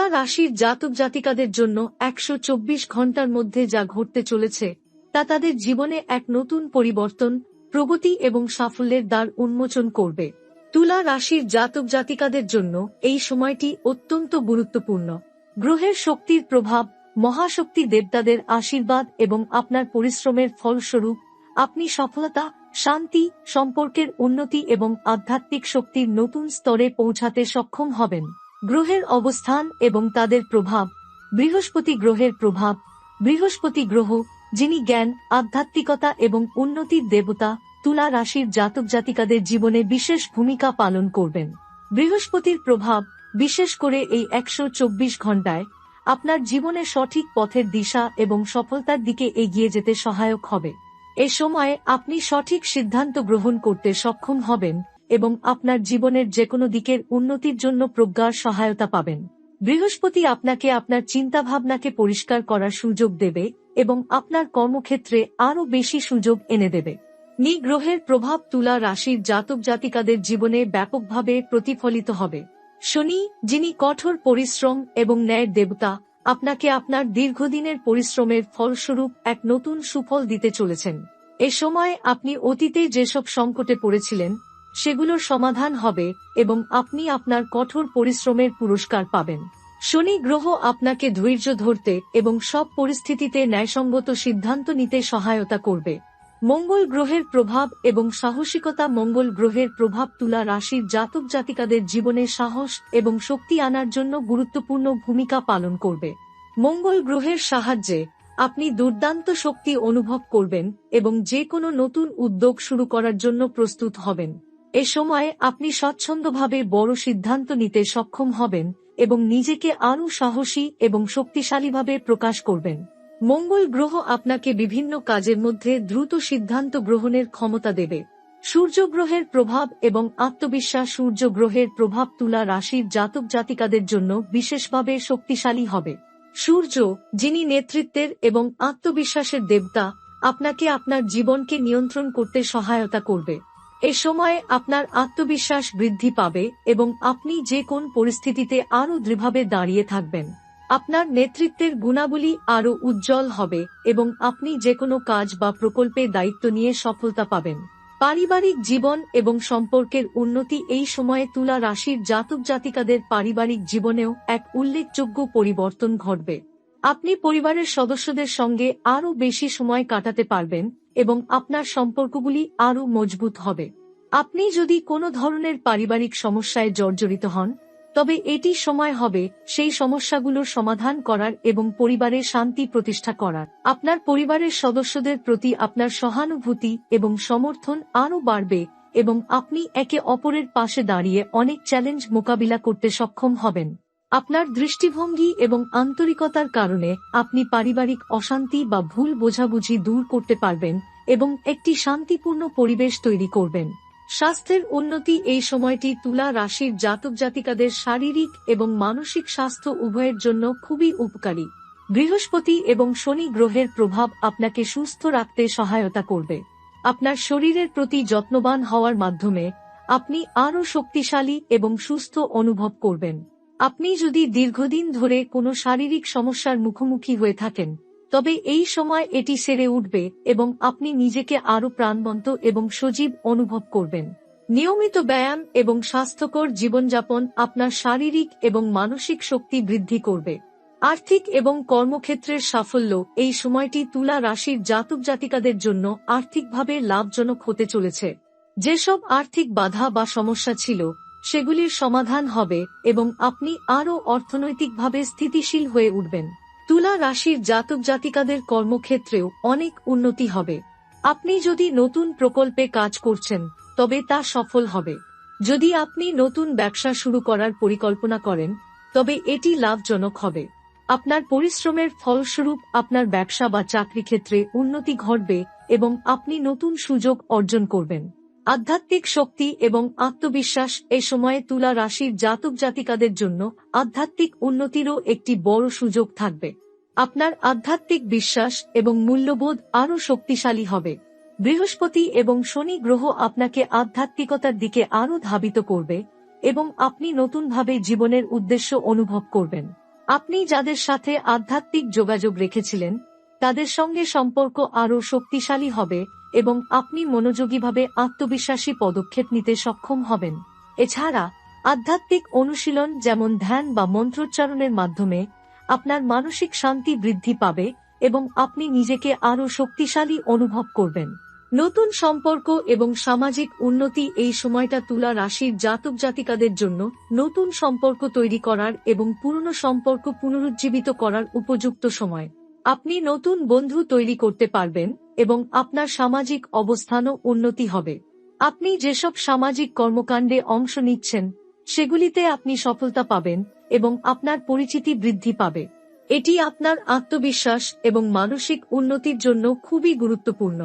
তুলা রাশির জাতক জাতিকাদের জন্য একশো চব্বিশ ঘণ্টার মধ্যে যা ঘটতে চলেছে, তা তাদের জীবনে এক নতুন পরিবর্তন, প্রগতি এবং সাফল্যের দ্বার উন্মোচন করবে। তুলা রাশির জাতক জাতিকাদের জন্য এই সময়টি অত্যন্ত গুরুত্বপূর্ণ। গ্রহের শক্তির প্রভাব, মহাশক্তি দেবতাদের আশীর্বাদ এবং আপনার পরিশ্রমের ফলস্বরূপ আপনি সফলতা, শান্তি, সম্পর্কের উন্নতি এবং আধ্যাত্মিক শক্তির নতুন স্তরে পৌঁছাতে সক্ষম হবেন। গ্রহের অবস্থান এবং তাদের প্রভাব, বৃহস্পতি গ্রহের প্রভাব, বৃহস্পতি গ্রহ, যিনি জ্ঞান, আধ্যাত্মিকতা এবং উন্নতির দেবতা, তুলা রাশির জাতক জাতিকাদের জীবনে বিশেষ ভূমিকা পালন করবেন। বৃহস্পতির প্রভাব, বিশেষ করে এই একশো চব্বিশ ঘন্টায়, আপনার জীবনে সঠিক পথের দিশা এবং সফলতার দিকে এগিয়ে যেতে সহায়ক হবে। এ সময় আপনি সঠিক সিদ্ধান্ত গ্রহণ করতে সক্ষম হবেন এবং আপনার জীবনের যে কোনো দিকের উন্নতির জন্য প্রজ্ঞার সহায়তা পাবেন। বৃহস্পতি আপনাকে আপনার চিন্তাভাবনাকে পরিষ্কার করার সুযোগ দেবে এবং আপনার কর্মক্ষেত্রে আরও বেশি সুযোগ এনে দেবে। নি গ্রহের প্রভাব তুলা রাশির জাতক জাতিকাদের জীবনে ব্যাপকভাবে প্রতিফলিত হবে। শনি, যিনি কঠোর পরিশ্রম এবং ন্যায়ের দেবতা, আপনাকে আপনার দীর্ঘদিনের পরিশ্রমের ফলস্বরূপ এক নতুন সুফল দিতে চলেছেন। এ সময় আপনি অতীতে যেসব সংকটে পড়েছিলেন সেগুলোর সমাধান হবে এবং আপনি আপনার কঠোর পরিশ্রমের পুরস্কার পাবেন। শনি গ্রহ আপনাকে ধৈর্য ধরতে এবং সব পরিস্থিতিতে ন্যায়সঙ্গত সিদ্ধান্ত নিতে সহায়তা করবে। মঙ্গল গ্রহের প্রভাব এবং সাহসিকতা মঙ্গল গ্রহের প্রভাব তুলা রাশির জাতক জাতিকাদের জীবনে সাহস এবং শক্তি আনার জন্য গুরুত্বপূর্ণ ভূমিকা পালন করবে। মঙ্গল গ্রহের সাহায্যে আপনি দুর্দান্ত শক্তি অনুভব করবেন এবং যে কোনো নতুন উদ্যোগ শুরু করার জন্য প্রস্তুত হবেন। এ সময় আপনি স্বচ্ছন্দভাবে বড় সিদ্ধান্ত নিতে সক্ষম হবেন এবং নিজেকে আরও সাহসী এবং শক্তিশালীভাবে প্রকাশ করবেন। মঙ্গল গ্রহ আপনাকে বিভিন্ন কাজের মধ্যে দ্রুত সিদ্ধান্ত গ্রহণের ক্ষমতা দেবে। সূর্য গ্রহের প্রভাব এবং আত্মবিশ্বাস সূর্য গ্রহের প্রভাব তুলা রাশির জাতক জাতিকাদের জন্য বিশেষভাবে শক্তিশালী হবে। সূর্য, যিনি নেতৃত্বের এবং আত্মবিশ্বাসের দেবতা, আপনাকে আপনার জীবনকে নিয়ন্ত্রণ করতে সহায়তা করবে। এ সময় আপনার আত্মবিশ্বাস বৃদ্ধি পাবে এবং আপনি যে কোন পরিস্থিতিতে আরও দৃঢ়ভাবে দাঁড়িয়ে থাকবেন, আপনার নেতৃত্বের গুণাবলী আরও উজ্জ্বল হবে এবং আপনি যে কোনো কাজ বা প্রকল্পে দায়িত্ব নিয়ে সফলতা পাবেন। পারিবারিক জীবন এবং সম্পর্কের উন্নতি এই সময়ে তুলা রাশির জাতক জাতিকাদের পারিবারিক জীবনেও এক উল্লেখযোগ্য পরিবর্তন ঘটবে। আপনি পরিবারের সদস্যদের সঙ্গে আরও বেশি সময় কাটাতে পারবেন এবং আপনার সম্পর্কগুলি আরও মজবুত হবে। আপনি যদি কোনো ধরনের পারিবারিক সমস্যায় জর্জরিত হন, তবে এটি সময় হবে সেই সমস্যাগুলোর সমাধান করার এবং পরিবারের শান্তি প্রতিষ্ঠা করার। আপনার পরিবারের সদস্যদের প্রতি আপনার সহানুভূতি এবং সমর্থন আরও বাড়বে এবং আপনি একে অপরের পাশে দাঁড়িয়ে অনেক চ্যালেঞ্জ মোকাবিলা করতে সক্ষম হবেন। আপনার দৃষ্টিভঙ্গি এবং আন্তরিকতার কারণে আপনি পারিবারিক অশান্তি বা ভুল বোঝাবুঝি দূর করতে পারবেন এবং একটি শান্তিপূর্ণ পরিবেশ তৈরি করবেন। স্বাস্থ্যের উন্নতি এই সময়টি তুলা রাশির জাতক জাতিকাদের শারীরিক এবং মানসিক স্বাস্থ্য উভয়ের জন্য খুবই উপকারী। বৃহস্পতি এবং শনি গ্রহের প্রভাব আপনাকে সুস্থ রাখতে সহায়তা করবে। আপনার শরীরের প্রতি যত্নবান হওয়ার মাধ্যমে আপনি আরও শক্তিশালী এবং সুস্থ অনুভব করবেন। আপনি যদি দীর্ঘদিন ধরে কোনো শারীরিক সমস্যার মুখোমুখি হয়ে থাকেন, তবে এই সময় এটি সেরে উঠবে এবং আপনি নিজেকে আরও প্রাণবন্ত এবং সজীব অনুভব করবেন। নিয়মিত ব্যায়াম এবং স্বাস্থ্যকর জীবনযাপন আপনার শারীরিক এবং মানসিক শক্তি বৃদ্ধি করবে। আর্থিক এবং কর্মক্ষেত্রের সাফল্য এই সময়টি তুলা রাশির জাতক জাতিকাদের জন্য আর্থিকভাবে লাভজনক হতে চলেছে। যেসব আর্থিক বাধা বা সমস্যা ছিল সেগুলির সমাধান হবে এবং আপনি আরও অর্থনৈতিকভাবে স্থিতিশীল হয়ে উঠবেন। তুলা রাশির জাতক জাতিকাদের কর্মক্ষেত্রেও অনেক উন্নতি হবে। আপনি যদি নতুন প্রকল্পে কাজ করছেন, তবে তা সফল হবে। যদি আপনি নতুন ব্যবসা শুরু করার পরিকল্পনা করেন, তবে এটি লাভজনক হবে। আপনার পরিশ্রমের ফলস্বরূপ আপনার ব্যবসা বা চাকরি ক্ষেত্রে উন্নতি ঘটবে এবং আপনি নতুন সুযোগ অর্জন করবেন। আধ্যাত্মিক শক্তি এবং আত্মবিশ্বাস এ সময়ে তুলা রাশির জাতক জাতিকাদের জন্য আধ্যাত্মিক উন্নতিরও একটি বড় সুযোগ থাকবে। আপনার আধ্যাত্মিক বিশ্বাস এবং মূল্যবোধ আরও শক্তিশালী হবে। বৃহস্পতি এবং শনি গ্রহ আপনাকে আধ্যাত্মিকতার দিকে আরও ধাবিত করবে এবং আপনি নতুনভাবে জীবনের উদ্দেশ্য অনুভব করবেন। আপনি যাদের সাথে আধ্যাত্মিক যোগাযোগ রেখেছিলেন, তাদের সঙ্গে সম্পর্ক আরও শক্তিশালী হবে এবং আপনি মনোযোগীভাবে আত্মবিশ্বাসী পদক্ষেপ নিতে সক্ষম হবেন। এছাড়া, আধ্যাত্মিক অনুশীলন যেমন ধ্যান বা মন্ত্রোচ্চারণের মাধ্যমে আপনার মানসিক শান্তি বৃদ্ধি পাবে এবং আপনি নিজেকে আরও শক্তিশালী অনুভব করবেন। নতুন সম্পর্ক এবং সামাজিক উন্নতি এই সময়টা তুলা রাশির জাতক জাতিকাদের জন্য নতুন সম্পর্ক তৈরি করার এবং পুরনো সম্পর্ক পুনরুজ্জীবিত করার উপযুক্ত সময়। আপনি নতুন বন্ধু তৈরি করতে পারবেন এবং আপনার সামাজিক অবস্থানও উন্নতি হবে। আপনি যেসব সামাজিক কর্মকাণ্ডে অংশ নিচ্ছেন, সেগুলিতে আপনি সফলতা পাবেন এবং আপনার পরিচিতি বৃদ্ধি পাবে। এটি আপনার আত্মবিশ্বাস এবং মানসিক উন্নতির জন্য খুবই গুরুত্বপূর্ণ।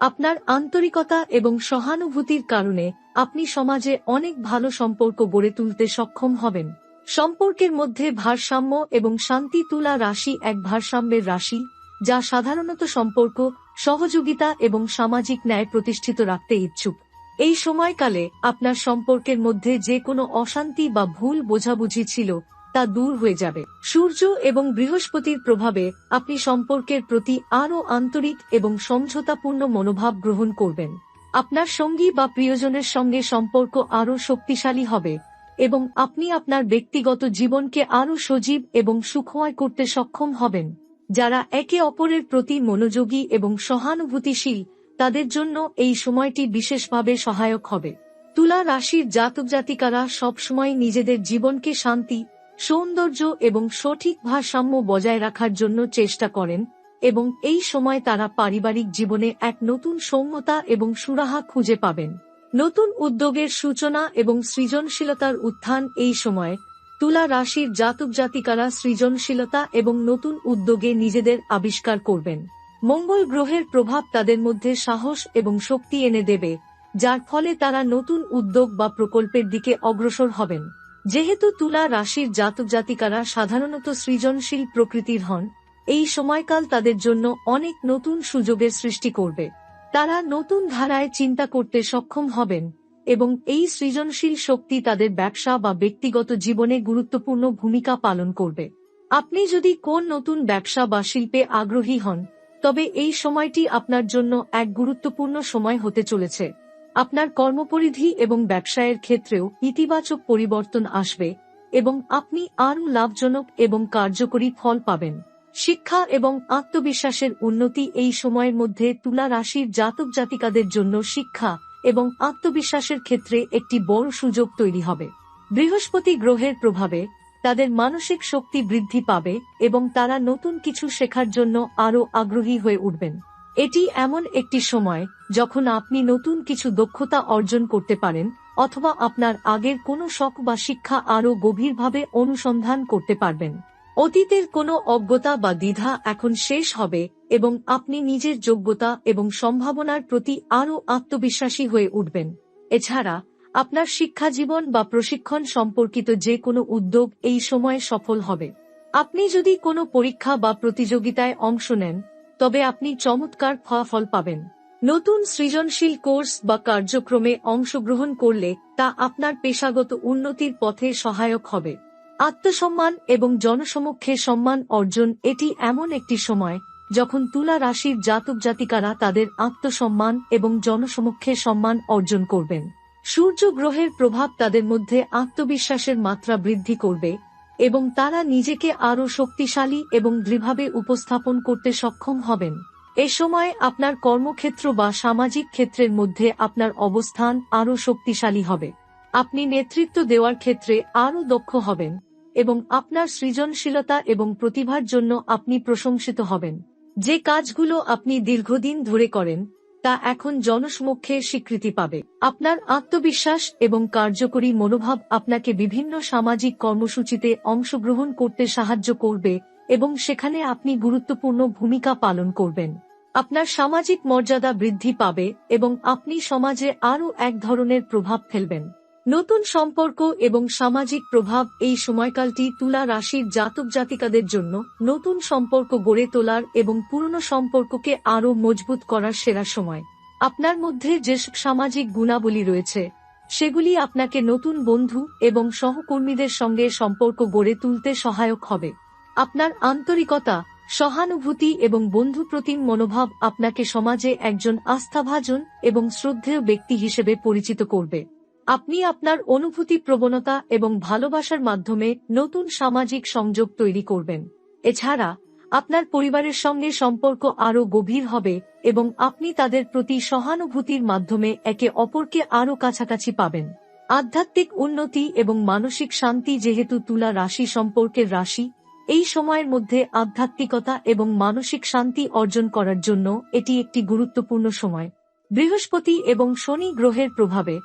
আপনার আন্তরিকতা এবং সহানুভূতির কারণে আপনি সমাজে অনেক ভালো সম্পর্ক গড়ে তুলতে সক্ষম হবেন। সম্পর্কের মধ্যে ভারসাম্য এবং শান্তি তুলা রাশি এক ভারসাম্যের রাশি। যা সাধারণত সম্পর্ক, সহযোগিতা এবং সামাজিক ন্যায় প্রতিষ্ঠিত রাখতে ইচ্ছুক। এই সময়কালে আপনার সম্পর্কের মধ্যে যে কোনো অশান্তি বা ভুল বোঝাবুঝি ছিল, তা দূর হয়ে যাবে। সূর্য এবং বৃহস্পতির প্রভাবে আপনি সম্পর্কের প্রতি আরও আন্তরিক এবং সমঝোতাপূর্ণ মনোভাব গ্রহণ করবেন। আপনার সঙ্গী বা প্রিয়জনের সঙ্গে সম্পর্ক আরও শক্তিশালী হবে এবং আপনি আপনার ব্যক্তিগত জীবনকে আরও সজীব এবং সুখময় করতে সক্ষম হবেন। যারা একে অপরের প্রতি মনোযোগী এবং সহানুভূতিশীল, তাদের জন্য এই সময়টি বিশেষভাবে সহায়ক হবে। তুলা রাশির জাতক জাতিকারা সবসময় নিজেদের জীবনকে শান্তি, সৌন্দর্য এবং সঠিক ভারসাম্য বজায় রাখার জন্য চেষ্টা করেন এবং এই সময় তারা পারিবারিক জীবনে এক নতুন সৌম্যতা এবং সুরাহা খুঁজে পাবেন। নতুন উদ্যোগের সূচনা এবং সৃজনশীলতার উত্থান এই সময় তুলা রাশির জাতক জাতিকারা সৃজনশীলতা এবং নতুন উদ্যোগে নিজেদের আবিষ্কার করবেন। মঙ্গল গ্রহের প্রভাব তাদের মধ্যে সাহস এবং শক্তি এনে দেবে, যার ফলে তারা নতুন উদ্যোগ বা প্রকল্পের দিকে অগ্রসর হবেন। যেহেতু তুলা রাশির জাতক জাতিকারা সাধারণত সৃজনশীল প্রকৃতির হন, এই সময়কাল তাদের জন্য অনেক নতুন সুযোগের সৃষ্টি করবে। তারা নতুন ধারায় চিন্তা করতে সক্ষম হবেন। এবং এই সৃজনশীল শক্তি তাদের ব্যবসা বা ব্যক্তিগত জীবনে গুরুত্বপূর্ণ ভূমিকা পালন করবে। আপনি যদি কোন নতুন ব্যবসা বা শিল্পে আগ্রহী হন, তবে এই সময়টি আপনার জন্য এক গুরুত্বপূর্ণ সময় হতে চলেছে। আপনার কর্মপরিধি এবং ব্যবসায়ের ক্ষেত্রেও ইতিবাচক পরিবর্তন আসবে এবং আপনি আরও লাভজনক এবং কার্যকরী ফল পাবেন। শিক্ষা এবং আত্মবিশ্বাসের উন্নতি এই সময়ের মধ্যে তুলা রাশির জাতক জাতিকাদের জন্য শিক্ষা এবং আত্মবিশ্বাসের ক্ষেত্রে একটি বড় সুযোগ তৈরি হবে। বৃহস্পতি গ্রহের প্রভাবে তাদের মানসিক শক্তি বৃদ্ধি পাবে এবং তারা নতুন কিছু শেখার জন্য আরও আগ্রহী হয়ে উঠবেন। এটি এমন একটি সময় যখন আপনি নতুন কিছু দক্ষতা অর্জন করতে পারেন অথবা আপনার আগের কোনো শখ বা শিক্ষা আরও গভীরভাবে অনুসন্ধান করতে পারবেন। অতীতের কোনো অজ্ঞতা বা দ্বিধা এখন শেষ হবে এবং আপনি নিজের যোগ্যতা এবং সম্ভাবনার প্রতি আরও আত্মবিশ্বাসী হয়ে উঠবেন। এছাড়া, আপনার শিক্ষাজীবন বা প্রশিক্ষণ সম্পর্কিত যে কোনো উদ্যোগ এই সময়ে সফল হবে। আপনি যদি কোনো পরীক্ষা বা প্রতিযোগিতায় অংশ নেন, তবে আপনি চমৎকার ফলাফল পাবেন। নতুন সৃজনশীল কোর্স বা কার্যক্রমে অংশগ্রহণ করলে তা আপনার পেশাগত উন্নতির পথে সহায়ক হবে। আত্মসম্মান এবং জনসমক্ষে সম্মান অর্জন এটি এমন একটি সময়, যখন তুলা রাশির জাতক জাতিকারা তাদের আত্মসম্মান এবং জনসমক্ষে সম্মান অর্জন করবেন। সূর্য গ্রহের প্রভাব তাদের মধ্যে আত্মবিশ্বাসের মাত্রা বৃদ্ধি করবে এবং তারা নিজেকে আরও শক্তিশালী এবং দৃঢ়ভাবে উপস্থাপন করতে সক্ষম হবেন। এ সময় আপনার কর্মক্ষেত্র বা সামাজিক ক্ষেত্রের মধ্যে আপনার অবস্থান আরও শক্তিশালী হবে। আপনি নেতৃত্ব দেওয়ার ক্ষেত্রে আরও দক্ষ হবেন। এবং আপনার সৃজনশীলতা এবং প্রতিভার জন্য আপনি প্রশংসিত হবেন। যে কাজগুলো আপনি দীর্ঘদিন ধরে করেন, তা এখন জনসমক্ষে স্বীকৃতি পাবে। আপনার আত্মবিশ্বাস এবং কার্যকরী মনোভাব আপনাকে বিভিন্ন সামাজিক কর্মসূচিতে অংশগ্রহণ করতে সাহায্য করবে এবং সেখানে আপনি গুরুত্বপূর্ণ ভূমিকা পালন করবেন। আপনার সামাজিক মর্যাদা বৃদ্ধি পাবে এবং আপনি সমাজে আরও এক ধরনের প্রভাব ফেলবেন। নতুন সম্পর্ক এবং সামাজিক প্রভাব এই সময়কালটি তুলা রাশির জাতক জাতিকাদের জন্য নতুন সম্পর্ক গড়ে তোলার এবং পুরনো সম্পর্ককে আরও মজবুত করার সেরা সময়। আপনার মধ্যে যেসব সামাজিক গুণাবলী রয়েছে, সেগুলি আপনাকে নতুন বন্ধু এবং সহকর্মীদের সঙ্গে সম্পর্ক গড়ে তুলতে সহায়ক হবে। আপনার আন্তরিকতা, সহানুভূতি এবং বন্ধুপ্রতিম মনোভাব আপনাকে সমাজে একজন আস্থাভাজন এবং শ্রদ্ধেয় ব্যক্তি হিসেবে পরিচিত করবে। আপনি আপনার অনুভূতি প্রবণতা এবং ভালোবাসার মাধ্যমে নতুন সামাজিক সংযোগ তৈরি করবেন। এছাড়া, আপনার পরিবারের সঙ্গে সম্পর্ক আরও গভীর হবে এবং আপনি তাদের প্রতি সহানুভূতির মাধ্যমে একে অপরকে আরও কাছাকাছি পাবেন। আধ্যাত্মিক উন্নতি এবং মানসিক শান্তি যেহেতু তুলা রাশি সম্পর্কের রাশি, এই সময়ের মধ্যে আধ্যাত্মিকতা এবং মানসিক শান্তি অর্জন করার জন্য এটি একটি গুরুত্বপূর্ণ সময়। বৃহস্পতি এবং শনি গ্রহের প্রভাবে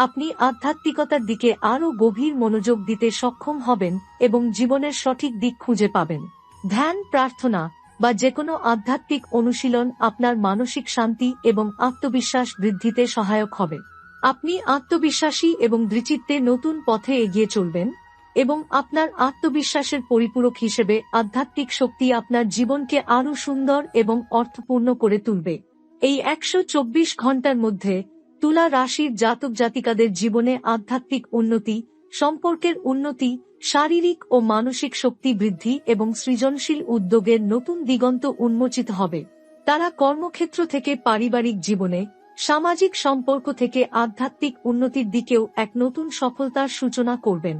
আপনি আধ্যাত্মিকতার দিকে আরও গভীর মনোযোগ দিতে সক্ষম হবেন এবং জীবনের সঠিক দিক খুঁজে পাবেন। ধ্যান, প্রার্থনা বা যেকোনো আধ্যাত্মিক অনুশীলন আপনার মানসিক শান্তি এবং আত্মবিশ্বাস বৃদ্ধিতে সহায়ক হবে। আপনি আত্মবিশ্বাসী এবং দৃচিত্তে নতুন পথে এগিয়ে চলবেন এবং আপনার আত্মবিশ্বাসের পরিপূরক হিসেবে আধ্যাত্মিক শক্তি আপনার জীবনকে আরও সুন্দর এবং অর্থপূর্ণ করে তুলবে। এই একশো চব্বিশ ঘণ্টার মধ্যে তুলা রাশির জাতক জাতিকাদের জীবনে আধ্যাত্মিক উন্নতি, সম্পর্কের উন্নতি, শারীরিক ও মানসিক শক্তি বৃদ্ধি এবং সৃজনশীল উদ্যোগের নতুন দিগন্ত উন্মোচিত হবে। তারা কর্মক্ষেত্র থেকে পারিবারিক জীবনে, সামাজিক সম্পর্ক থেকে আধ্যাত্মিক উন্নতির দিকেও এক নতুন সফলতার সূচনা করবেন।